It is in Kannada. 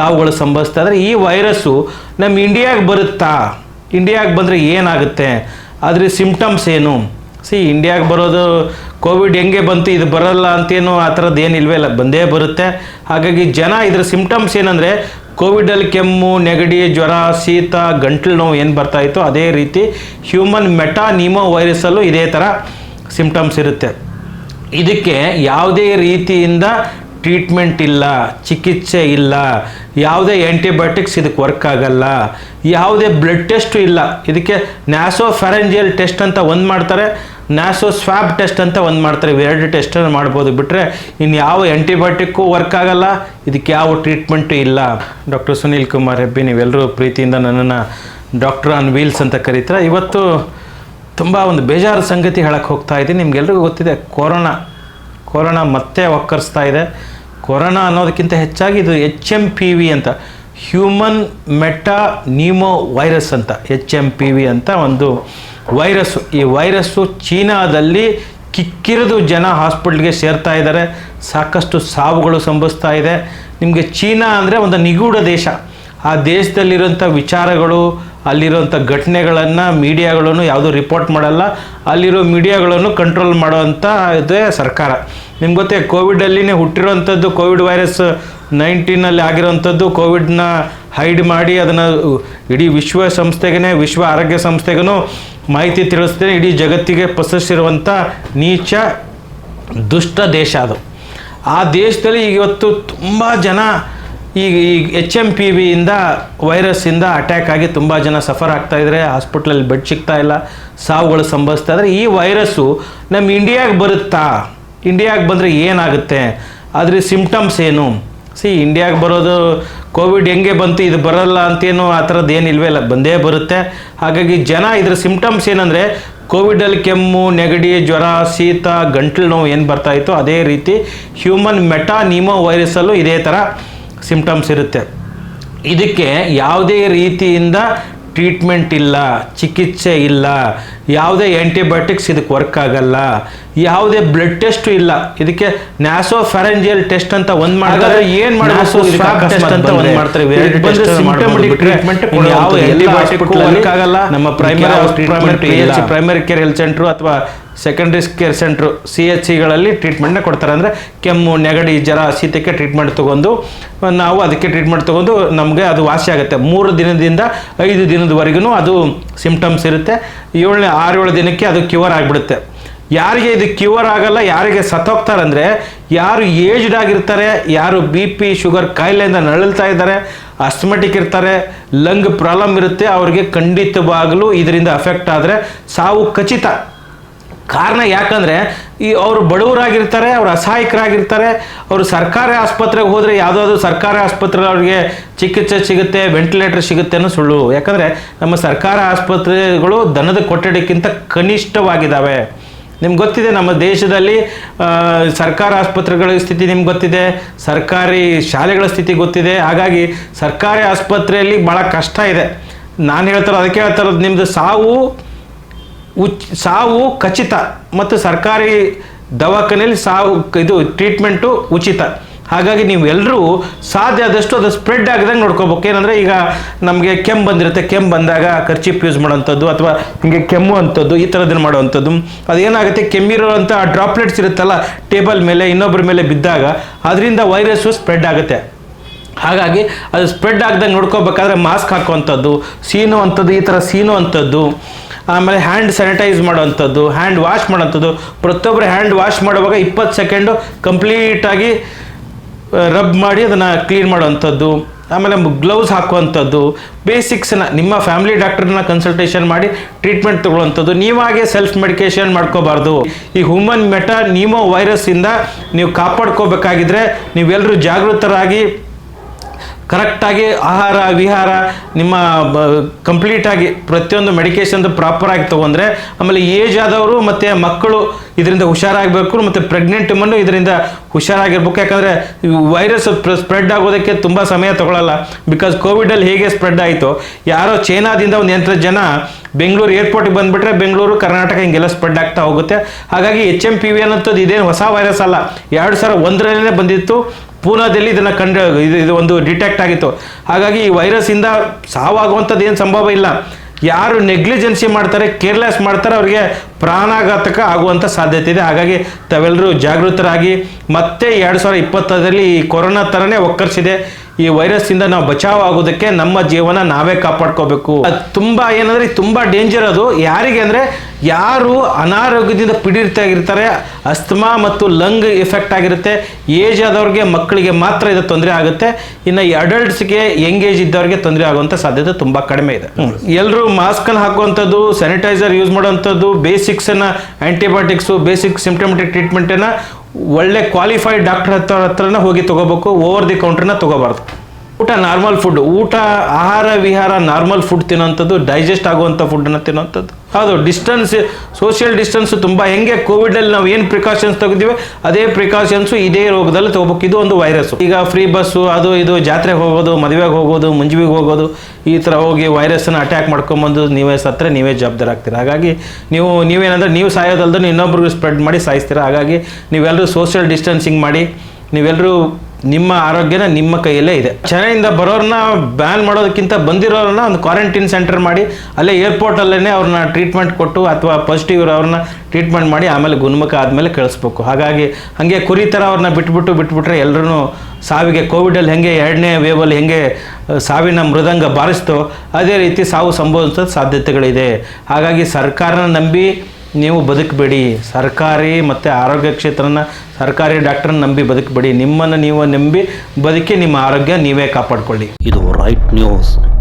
ಸಾವುಗಳು ಸಂಭವಿಸ್ತಾ ಅಂದರೆ ಈ ವೈರಸ್ಸು ನಮ್ಮ ಇಂಡಿಯಾಗೆ ಬರುತ್ತಾ? ಇಂಡಿಯಾಗೆ ಬಂದರೆ ಏನಾಗುತ್ತೆ? ಅದ್ರ ಸಿಂಪ್ಟಮ್ಸ್ ಏನು? ಸಿ, ಇಂಡಿಯಾಗೆ ಬರೋದು ಕೋವಿಡ್ ಹೆಂಗೆ ಬಂತು, ಇದು ಬರಲ್ಲ ಅಂತೇನು ಆ ಥರದ್ದು ಏನಿಲ್ವೇ ಇಲ್ಲ. ಬಂದೇ ಬರುತ್ತೆ. ಹಾಗಾಗಿ ಜನ ಇದ್ರ ಸಿಂಪ್ಟಮ್ಸ್ ಏನಂದರೆ ಕೋವಿಡಲ್ಲಿ ಕೆಮ್ಮು, ನೆಗಡಿ, ಜ್ವರ, ಶೀತ, ಗಂಟಲು ನೋವು ಏನು ಬರ್ತಾ ಇತ್ತು, ಅದೇ ರೀತಿ ಹ್ಯೂಮನ್ ಮೆಟಾ ವೈರಸಲ್ಲೂ ಇದೇ ಥರ ಸಿಂಪ್ಟಮ್ಸ್ ಇರುತ್ತೆ. ಇದಕ್ಕೆ ಯಾವುದೇ ರೀತಿಯಿಂದ ಟ್ರೀಟ್ಮೆಂಟ್ ಇಲ್ಲ, ಚಿಕಿತ್ಸೆ ಇಲ್ಲ, ಯಾವುದೇ ಆ್ಯಂಟಿಬಯೋಟಿಕ್ಸ್ ಇದಕ್ಕೆ ವರ್ಕ್ ಆಗಲ್ಲ, ಯಾವುದೇ ಬ್ಲಡ್ ಟೆಸ್ಟು ಇಲ್ಲ. ಇದಕ್ಕೆ ನ್ಯಾಸೋ ಫ್ಯಾರೆಂಜಿಯಲ್ ಟೆಸ್ಟ್ ಅಂತ ಒಂದು ಮಾಡ್ತಾರೆ ನ್ಯಾಸೋ ಸ್ವಾಬ್ ಟೆಸ್ಟ್ ಅಂತ ಒಂದು ಮಾಡ್ತಾರೆ. ಇವೆರಡು ಟೆಸ್ಟನ್ನು ಮಾಡ್ಬೋದು. ಬಿಟ್ಟರೆ ಇನ್ನು ಯಾವ ಆ್ಯಂಟಿಬಯೋಟಿಕ್ಕು ವರ್ಕ್ ಆಗಲ್ಲ, ಇದಕ್ಕೆ ಯಾವ ಟ್ರೀಟ್ಮೆಂಟು ಇಲ್ಲ. ಡಾಕ್ಟರ್ ಸುನೀಲ್ ಕುಮಾರ್ ಹೆಬ್ಬಿ ನೀವೆಲ್ಲರೂ ಪ್ರೀತಿಯಿಂದ ನನ್ನನ್ನು ಡಾಕ್ಟರ್ ಆನ್ ವೀಲ್ಸ್ ಅಂತ ಕರೀತಾರೆ? ಇವತ್ತು ತುಂಬ ಒಂದು ಬೇಜಾರು ಸಂಗತಿ ಹೇಳಕ್ಕೆ ಹೋಗ್ತಾ ಇದ್ದೀನಿ. ನಿಮ್ಗೆಲ್ರಿಗೂ ಗೊತ್ತಿದೆ, ಕೊರೋನಾ ಕೊರೋನಾ ಮತ್ತೆ ಒಕ್ಕರಿಸ್ತಾ ಇದೆ. ಕೊರೋನಾ ಅನ್ನೋದಕ್ಕಿಂತ ಹೆಚ್ಚಾಗಿ ಇದು ಎಚ್ ಎಂ ಪಿ ವಿ ಅಂತ ಹ್ಯೂಮನ್ ಮೆಟಾ ನೀಮೋ ವೈರಸ್ ಅಂತ ಎಚ್ ಎಂ ಪಿ ವಿ ಅಂತ ಒಂದು ವೈರಸ್ಸು ಈ ವೈರಸ್ಸು ಚೀನಾದಲ್ಲಿ ಕಿಕ್ಕಿರಿದು ಜನ ಹಾಸ್ಪಿಟ್ಲ್ಗೆ ಸೇರ್ತಾ ಇದ್ದಾರೆ. ಸಾಕಷ್ಟು ಸಾವುಗಳು ಸಂಭವಿಸ್ತಾ ಇದೆ. ನಿಮಗೆ ಚೀನಾ ಅಂದರೆ ಒಂದು ನಿಗೂಢ ದೇಶ. ಆ ದೇಶದಲ್ಲಿರುವಂಥ ವಿಚಾರಗಳು, ಅಲ್ಲಿರುವಂಥ ಘಟನೆಗಳನ್ನು ಮೀಡಿಯಾಗಳನ್ನು ಯಾವುದೂ ರಿಪೋರ್ಟ್ ಮಾಡಲ್ಲ. ಅಲ್ಲಿರೋ ಮೀಡಿಯಾಗಳನ್ನು ಕಂಟ್ರೋಲ್ ಮಾಡುವಂಥ ಇದೇ ಸರ್ಕಾರ. ನಿಮ್ಗೆ ಗೊತ್ತೇ, ಕೋವಿಡಲ್ಲಿನೇ ಹುಟ್ಟಿರೋವಂಥದ್ದು ಕೋವಿಡ್ ವೈರಸ್ ನೈನ್ಟೀನಲ್ಲಿ ಆಗಿರೋವಂಥದ್ದು ಕೋವಿಡ್ನ ಹೈಡ್ ಮಾಡಿ ಅದನ್ನು ಇಡೀ ವಿಶ್ವಸಂಸ್ಥೆಗೆ ವಿಶ್ವ ಆರೋಗ್ಯ ಸಂಸ್ಥೆಗೂ ಮಾಹಿತಿ ತಿಳಿಸ್ತೇನೆ. ಇಡೀ ಜಗತ್ತಿಗೆ ಪಸರಿಸಿರುವಂಥ ನೀಚ, ದುಷ್ಟ ದೇಶ ಅದು. ಆ ದೇಶದಲ್ಲಿ ಇವತ್ತು ತುಂಬ ಜನ ಈಗ ಈ ಎಚ್ ಎಂ ಪಿ ವಿಯಿಂದ ವೈರಸ್ಸಿಂದ ಅಟ್ಯಾಕ್ ಆಗಿ ತುಂಬ ಜನ ಸಫರ್ ಆಗ್ತಾ ಇದ್ದಾರೆ ಹಾಸ್ಪಿಟ್ಲಲ್ಲಿ ಬೆಡ್ ಸಿಗ್ತಾ ಇಲ್ಲ, ಸಾವುಗಳು ಸಂಭವಿಸ್ತಾ ಇದ್ದಾರೆ ಈ ವೈರಸ್ಸು ನಮ್ಮ ಇಂಡಿಯಾಗೆ ಬರುತ್ತಾ? ಇಂಡಿಯಾಗೆ ಬಂದರೆ ಏನಾಗುತ್ತೆ? ಅದ್ರ ಸಿಂಪ್ಟಮ್ಸ್ ಏನು? ಸಿ ಇಂಡಿಯಾಗೆ ಬರೋದು ಕೋವಿಡ್ ಹೆಂಗೆ ಬಂತು, ಇದು ಬರಲ್ಲ ಅಂತೇನು ಆ ಥರದ್ದು ಏನಿಲ್ವೇ ಇಲ್ಲ, ಬಂದೇ ಬರುತ್ತೆ. ಹಾಗಾಗಿ ಜನ ಇದ್ರ ಸಿಂಪ್ಟಮ್ಸ್ ಏನಂದರೆ ಕೋವಿಡಲ್ಲಿ ಕೆಮ್ಮು, ನೆಗಡಿ, ಜ್ವರ, ಶೀತ, ಗಂಟಲು ನೋವು ಏನು ಬರ್ತಾಯಿತ್ತು ಅದೇ ರೀತಿ ಹ್ಯೂಮನ್ ಮೆಟಾ ವೈರಸ್ಸಲ್ಲೂ ಇದೇ ಥರ ಸಿಂಪ್ಟಮ್ಸ್ ಇರುತ್ತೆ. ಇದಕ್ಕೆ ಯಾವುದೇ ರೀತಿಯಿಂದ ಟ್ರೀಟ್ಮೆಂಟ್ ಇಲ್ಲ ಚಿಕಿತ್ಸೆ ಇಲ್ಲ ಯಾವುದೇ ಆ್ಯಂಟಿಬಯೋಟಿಕ್ಸ್ ಇದಕ್ಕೆ ವರ್ಕ್ ಆಗಲ್ಲ. ಯಾವುದೇ ಬ್ಲಡ್ ಟೆಸ್ಟ್ ಇಲ್ಲ. ಇದಕ್ಕೆ ನ್ಯಾಸೋ ಫ್ಯಾರಂಜಿಯಲ್ ಟೆಸ್ಟ್ ಅಂತ ಒಂದು ಮಾಡ್ತಾರೆ. ಏನು ಮಾಡಬೇಕು ಟೆಸ್ಟ್ ಅಂತ ಒಂದು ಮಾಡ್ತಾರೆ. ನಮ್ಮ primary primary primary care health centre ಅಥವಾ secondary care centre C H ಸಿಗಳಲ್ಲಿ ಟ್ರೀಟ್ಮೆಂಟ್ನ ಕೊಡ್ತಾರೆ. ಅಂದರೆ ಕೆಮ್ಮು ನೆಗಡಿ ಜ್ವರ ಶೀತಕ್ಕೆ ಟ್ರೀಟ್ಮೆಂಟ್ ತೊಗೊಂಡು ನಾವು ಅದಕ್ಕೆ ಟ್ರೀಟ್ಮೆಂಟ್ ತೊಗೊಂಡು ನಮಗೆ ಅದು ವಾಸಿ ಆಗುತ್ತೆ. ಮೂರು ದಿನದಿಂದ ಐದು ದಿನದವರೆಗೂ ಅದು ಸಿಂಪ್ಟಮ್ಸ್ ಇರುತ್ತೆ. ಏಳನೇ ಆರು ಏಳು ದಿನಕ್ಕೆ ಅದು ಕ್ಯೂರ್ ಆಗಿಬಿಡುತ್ತೆ. ಯಾರಿಗೆ ಇದು ಕ್ಯೂರ್ ಆಗಲ್ಲ, ಯಾರಿಗೆ ಸತ್ತೋಗ್ತಾರಂದರೆ, ಯಾರು ಏಜ್ಡ್ ಆಗಿರ್ತಾರೆ, ಯಾರು ಬಿ ಪಿ ಶುಗರ್ ಕಾಯಿಲೆಯಿಂದ ನರಳ್ತಾ ಇದ್ದಾರೆ ಅಸ್ಮೆಟಿಕ್ ಇರ್ತಾರೆ ಲಂಗ್ ಪ್ರಾಬ್ಲಮ್ ಇರುತ್ತೆ, ಅವ್ರಿಗೆ ಖಂಡಿತವಾಗಲೂ ಇದರಿಂದ ಅಫೆಕ್ಟ್ ಆದರೆ ಸಾವು ಖಚಿತ. ಕಾರಣ ಯಾಕಂದರೆ, ಈ ಅವರು ಬಡವರಾಗಿರ್ತಾರೆ, ಅವ್ರು ಅಸಹಾಯಕರಾಗಿರ್ತಾರೆ, ಅವರು ಸರ್ಕಾರಿ ಆಸ್ಪತ್ರೆಗೆ ಹೋದರೆ ಯಾವುದಾದ್ರು ಸರ್ಕಾರಿ ಆಸ್ಪತ್ರೆ ಅವ್ರಿಗೆ ಚಿಕಿತ್ಸೆ ಸಿಗುತ್ತೆ ವೆಂಟಿಲೇಟರ್ ಸಿಗುತ್ತೆ ಅನ್ನೋ ಸುಳ್ಳು. ಯಾಕಂದರೆ, ನಮ್ಮ ಸರ್ಕಾರಿ ಆಸ್ಪತ್ರೆಗಳು ದನದ ಕೊಠಡಿಕ್ಕಿಂತ ಕನಿಷ್ಠವಾಗಿದ್ದಾವೆ ನಿಮ್ಗೆ ಗೊತ್ತಿದೆ, ನಮ್ಮ ದೇಶದಲ್ಲಿ ಸರ್ಕಾರ ಆಸ್ಪತ್ರೆಗಳ ಸ್ಥಿತಿ ನಿಮ್ಗೆ ಗೊತ್ತಿದೆ, ಸರ್ಕಾರಿ ಶಾಲೆಗಳ ಸ್ಥಿತಿ ಗೊತ್ತಿದೆ. ಹಾಗಾಗಿ ಸರ್ಕಾರಿ ಆಸ್ಪತ್ರೆಯಲ್ಲಿ ಭಾಳ ಕಷ್ಟ ಇದೆ. ನಾನು ಹೇಳ್ತಾರೆ ಅದಕ್ಕೆ ಹೇಳ್ತಾರದು ನಿಮ್ಮದು ಸಾವು ಉಚ್, ಸಾವು ಖಚಿತ. ಮತ್ತು ಸರ್ಕಾರಿ ದವಾಖಾನೆಯಲ್ಲಿ ಸಾವು, ಇದು ಟ್ರೀಟ್ಮೆಂಟು ಉಚಿತ. ಹಾಗಾಗಿ ನೀವು ಎಲ್ಲರೂ ಸಾಧ್ಯ ಆದಷ್ಟು ಅದು ಸ್ಪ್ರೆಡ್ ಆಗದಂಗೆ ನೋಡ್ಕೋಬೇಕು. ಏನಂದರೆ ಈಗ ನಮಗೆ ಕೆಮ್ಮು ಬಂದಿರುತ್ತೆ, ಕೆಮ್ಮು ಬಂದಾಗ ಕರ್ಚಿಪ್ ಯೂಸ್ ಮಾಡೋವಂಥದ್ದು ಅಥವಾ ಹಿಂಗೆ ಕೆಮ್ಮು ಅಂಥದ್ದು ಈ ಥರದನ್ನು ಮಾಡುವಂಥದ್ದು. ಅದೇನಾಗುತ್ತೆ, ಕೆಮ್ಮಿರುವಂಥ ಡ್ರಾಪ್ಲೆಟ್ಸ್ ಇರುತ್ತಲ್ಲ ಟೇಬಲ್ ಮೇಲೆ ಇನ್ನೊಬ್ಬರ ಮೇಲೆ ಬಿದ್ದಾಗ ಅದರಿಂದ ವೈರಸ್ಸು ಸ್ಪ್ರೆಡ್ ಆಗುತ್ತೆ. ಹಾಗಾಗಿ ಅದು ಸ್ಪ್ರೆಡ್ ಆಗ್ದಂಗೆ ನೋಡ್ಕೋಬೇಕಾದ್ರೆ ಮಾಸ್ಕ್ ಹಾಕುವಂಥದ್ದು ಸೀನು ಅಂಥದ್ದು ಈ ಥರ ಸೀನು ಅಂಥದ್ದು ಆಮೇಲೆ ಹ್ಯಾಂಡ್ ಸ್ಯಾನಿಟೈಸ್ ಮಾಡೋವಂಥದ್ದು ಹ್ಯಾಂಡ್ ವಾಶ್ ಮಾಡೋವಂಥದ್ದು. ಪ್ರತಿಯೊಬ್ಬರು ಹ್ಯಾಂಡ್ ವಾಶ್ ಮಾಡುವಾಗ ಇಪ್ಪತ್ತು ಸೆಕೆಂಡು ಕಂಪ್ಲೀಟಾಗಿ ರಬ್ ಮಾಡಿ ಅದನ್ನು ಕ್ಲೀನ್ ಮಾಡುವಂಥದ್ದು, ಆಮೇಲೆ ಗ್ಲೌಸ್ ಹಾಕುವಂಥದ್ದು ಬೇಸಿಕ್ಸನ್ನ ನಿಮ್ಮ ಫ್ಯಾಮಿಲಿ ಡಾಕ್ಟರ್ನ ಕನ್ಸಲ್ಟೇಷನ್ ಮಾಡಿ ಟ್ರೀಟ್ಮೆಂಟ್ ತಗೊಳ್ಳುವಂಥದ್ದು. ನೀವಾಗೆ ಸೆಲ್ಫ್ ಮೆಡಿಕೇಶನ್ ಮಾಡ್ಕೋಬಾರ್ದು. ಈ ಹ್ಯೂಮನ್ ಮೆಟಾ ನೀಮೋ ವೈರಸ್ಸಿಂದ ನೀವು ಕಾಪಾಡ್ಕೋಬೇಕಾಗಿದ್ರೆ ನೀವೆಲ್ಲರೂ ಜಾಗೃತರಾಗಿ ಕರೆಕ್ಟಾಗಿ ಆಹಾರ, ವಿಹಾರ, ನಿಮ್ಮ ಕಂಪ್ಲೀಟಾಗಿ ಪ್ರತಿಯೊಂದು ಮೆಡಿಕೇಷನ್ದು ಪ್ರಾಪರಾಗಿ ತೊಗೊಂಡ್ರೆ, ಆಮೇಲೆ ಏಜ್ ಆದವರು ಮತ್ತು ಮಕ್ಕಳು ಇದರಿಂದ ಹುಷಾರಾಗಬೇಕು ಮತ್ತು ಪ್ರೆಗ್ನೆಂಟ್ ವುಮನ್ನು ಇದರಿಂದ ಹುಷಾರಾಗಿರ್ಬೇಕು. ಯಾಕಂದರೆ ವೈರಸ್ ಸ್ಪ್ರೆಡ್ ಆಗೋದಕ್ಕೆ ತುಂಬ ಸಮಯ ತಗೊಳ್ಳಲ್ಲ ಬಿಕಾಸ್ ಕೋವಿಡಲ್ಲಿ ಹೇಗೆ ಸ್ಪ್ರೆಡ್ ಆಯಿತು? ಯಾರೋ ಚೈನಾದಿಂದ ಒಂದು ಎಂಟು ಜನ ಬೆಂಗಳೂರು ಏರ್ಪೋರ್ಟಿಗೆ ಬಂದುಬಿಟ್ರೆ ಬೆಂಗಳೂರು, ಕರ್ನಾಟಕ ಹಿಂಗೆಲ್ಲ ಸ್ಪ್ರೆಡ್ ಆಗ್ತಾ ಹೋಗುತ್ತೆ. ಹಾಗಾಗಿ ಎಚ್ ಎಂ ಪಿ ವಿ ಅನ್ನೋಂಥದ್ದು ಇದೇನು ಹೊಸ ವೈರಸ್ ಅಲ್ಲ. ಎರಡು ಸಾವಿರ ಒಂದರಲ್ಲೇ ಬಂದಿತ್ತು. ಪೂನಾದಲ್ಲಿ ಇದನ್ನು ಕಂಡು, ಇದು ಇದು ಒಂದು ಡಿಟೆಕ್ಟ್ ಆಗಿತ್ತು. ಹಾಗಾಗಿ ಈ ವೈರಸ್ಸಿಂದ ಸಾವಾಗುವಂಥದ್ದು ಏನು ಸಂಭವ ಇಲ್ಲ. ಯಾರು ನೆಗ್ಲಿಜೆನ್ಸಿ ಮಾಡ್ತಾರೆ, ಕೇರ್ಲೆಸ್ ಮಾಡ್ತಾರೆ, ಅವರಿಗೆ ಪ್ರಾಣಾಘಾತಕ ಆಗುವಂಥ ಸಾಧ್ಯತೆ ಇದೆ. ಹಾಗಾಗಿ ತಾವೆಲ್ಲರೂ ಜಾಗೃತರಾಗಿ ಮತ್ತೆ ಎರಡು ಸಾವಿರ ಇಪ್ಪತ್ತರಲ್ಲಿ ಈ ಕೊರೋನಾ ಥರನೇ ಒಕ್ಕರ್ಸಿದೆ. ಈ ವೈರಸ್ ಇಂದ ನಾವು ಬಚಾವ್ ಆಗೋದಕ್ಕೆ ನಮ್ಮ ಜೀವನ ನಾವೇ ಕಾಪಾಡ್ಕೋಬೇಕು. ತುಂಬಾ ಏನಂದ್ರೆ ತುಂಬಾ ಡೇಂಜರ್ ಅದು. ಯಾರಿಗೆ ಅಂದ್ರೆ ಯಾರು ಅನಾರೋಗ್ಯದಿಂದ ಪೀಡಿತಾಗಿರ್ತಾರೆ ಅಸ್ತಮಾ ಮತ್ತು ಲಂಗ್ ಎಫೆಕ್ಟ್ ಆಗಿರುತ್ತೆ. ಏಜ್ ಆದವ್ರಿಗೆ ಮಕ್ಕಳಿಗೆ ಮಾತ್ರ ಇದು ತೊಂದರೆ ಆಗುತ್ತೆ. ಇನ್ನು ಈ ಅಡಲ್ಟ್ಸ್ಗೆ ಯಂಗ್ ಏಜ್ ಇದ್ದವ್ರಿಗೆ ತೊಂದರೆ ಆಗುವಂಥ ಸಾಧ್ಯತೆ ತುಂಬ ಕಡಿಮೆ ಇದೆ. ಎಲ್ಲರೂ ಮಾಸ್ಕನ್ನು ಹಾಕುವಂಥದ್ದು ಸ್ಯಾನಿಟೈಸರ್ ಯೂಸ್ ಮಾಡುವಂಥದ್ದು ಬೇಸಿಕ್ಸನ್ನು ಆ್ಯಂಟಿಬಯೋಟಿಕ್ಸು ಬೇಸಿಕ್ ಸಿಂಪ್ಟಮೆಟಿಕ್ ಟ್ರೀಟ್ಮೆಂಟನ್ನು ಒಳ್ಳೆ ಕ್ವಾಲಿಫೈಡ್ ಡಾಕ್ಟರ್ ಹತ್ರ ಹತ್ರನ ಹೋಗಿ ತಗೋಬೇಕು ಓವರ್ ದಿ ಕೌಂಟ್ರನ್ನ ತಗೋಬಾರ್ದು. ಊಟ ನಾರ್ಮಲ್ ಫುಡ್ ಊಟ, ಆಹಾರ, ವಿಹಾರ ನಾರ್ಮಲ್ ಫುಡ್ ತಿನ್ನುವಂಥದ್ದು ಡೈಜೆಸ್ಟ್ ಆಗುವಂಥ ಫುಡ್ನ ತಿನ್ನುವಂಥದ್ದು ಹೌದು ಡಿಸ್ಟೆನ್ಸ್ ಸೋಷಿಯಲ್ ಡಿಸ್ಟೆನ್ಸ್ ತುಂಬ. ಹೆಂಗೆ ಕೋವಿಡಲ್ಲಿ ನಾವು ಏನು ಪ್ರಿಕಾಷನ್ಸ್ ತೆಗೆದಿವೆ, ಅದೇ ಪ್ರಿಕಾಷನ್ಸು ಇದೇ ರೋಗದಲ್ಲಿ ತಗೋಬೇಕು. ಇದು ಒಂದು ವೈರಸ್ ಈಗ ಫ್ರೀ ಬಸ್ಸು ಅದು ಇದು, ಜಾತ್ರೆಗೆ ಹೋಗೋದು, ಮದುವೆಗೆ ಹೋಗೋದು, ಮುಂಜುವಿಗೆ ಹೋಗೋದು, ಈ ಥರ ಹೋಗಿ ವೈರಸ್ಸನ್ನು ಅಟ್ಯಾಕ್ ಮಾಡ್ಕೊಂಬಂದು ನೀವೇ ಸತ್ತರೆ, ನೀವೇ ಜವಾಬ್ದಾರಿ ಆಗ್ತೀರ? ಹಾಗಾಗಿ ನೀವು, ನೀವೇನಂದರೆ, ನೀವು ಸಾಯೋದಲ್ದೇ ಇನ್ನೊಬ್ರಿಗೆ ಸ್ಪ್ರೆಡ್ ಮಾಡಿ ಸಾಯಿಸ್ತೀರ? ಹಾಗಾಗಿ ನೀವೆಲ್ಲರೂ ಸೋಷಿಯಲ್ ಡಿಸ್ಟೆನ್ಸಿಂಗ್ ಮಾಡಿ ನೀವೆಲ್ಲರೂ ನಿಮ್ಮ ಆರೋಗ್ಯನ ನಿಮ್ಮ ಕೈಯಲ್ಲೇ ಇದೆ. ಚೆನ್ನೈಯಿಂದ ಬರೋರನ್ನ ಬ್ಯಾನ್ ಮಾಡೋದಕ್ಕಿಂತ ಬಂದಿರೋರನ್ನ ಒಂದು ಕ್ವಾರಂಟೈನ್ ಸೆಂಟರ್ ಮಾಡಿ, ಅಲ್ಲೇ ಏರ್ಪೋರ್ಟಲ್ಲೇ ಅವ್ರನ್ನ ಟ್ರೀಟ್ಮೆಂಟ್ ಕೊಟ್ಟು ಅಥವಾ ಪಾಸಿಟಿವ್ ಅವ್ರನ್ನ ಟ್ರೀಟ್ಮೆಂಟ್ ಮಾಡಿ ಆಮೇಲೆ ಗುಣಮುಖ ಆದಮೇಲೆ ಕಳಿಸ್ಬೇಕು. ಹಾಗಾಗಿ ಹಾಗೆ ಕುರಿ ಥರ ಅವ್ರನ್ನ ಬಿಟ್ಬಿಟ್ಟು ಬಿಟ್ಬಿಟ್ರೆ ಎಲ್ಲರೂ ಸಾವಿಗೆ ಕೋವಿಡಲ್ಲಿ ಹೆಂಗೆ ಎರಡನೇ ವೇವಲ್ಲಿ ಹೆಂಗೆ ಸಾವಿನ ಮೃದಂಗ ಬಾರಿಸ್ತೋ, ಅದೇ ರೀತಿ ಸಾವು ಸಂಭವಿಸೋ ಸಾಧ್ಯತೆಗಳಿದೆ. ಹಾಗಾಗಿ ಸರ್ಕಾರನ ನಂಬಿ ನೀವು ಬದುಕಬೇಡಿ. ಸರ್ಕಾರಿ ಮತ್ತು ಆರೋಗ್ಯ ಕ್ಷೇತ್ರನ ಸರ್ಕಾರಿ ಡಾಕ್ಟ್ರನ್ನ ನಂಬಿ ಬದುಕಬೇಡಿ. ನಿಮ್ಮನ್ನು ನೀವು ನಂಬಿ ಬದುಕಿ ನಿಮ್ಮ ಆರೋಗ್ಯ ನೀವೇ ಕಾಪಾಡಿಕೊಳ್ಳಿ. ಇದು ರೈಟ್ ನ್ಯೂಸ್